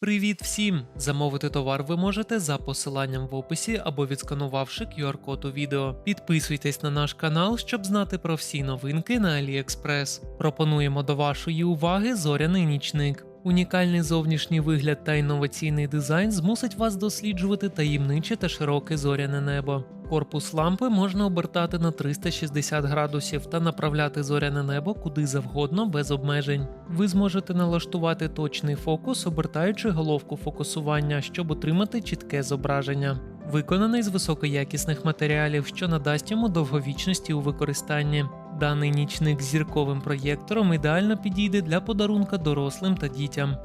Привіт всім! Замовити товар ви можете за посиланням в описі або відсканувавши QR-код у відео. Підписуйтесь на наш канал, щоб знати про всі новинки на AliExpress. Пропонуємо до вашої уваги зоряний нічник. Унікальний зовнішній вигляд та інноваційний дизайн змусить вас досліджувати таємниче та широке зоряне небо. Корпус лампи можна обертати на 360 градусів та направляти зоряне небо куди завгодно без обмежень. Ви зможете налаштувати точний фокус, обертаючи головку фокусування, щоб отримати чітке зображення. Виконаний з високоякісних матеріалів, що надасть йому довговічності у використанні. Даний нічник з зірковим проєктором ідеально підійде для подарунка дорослим та дітям.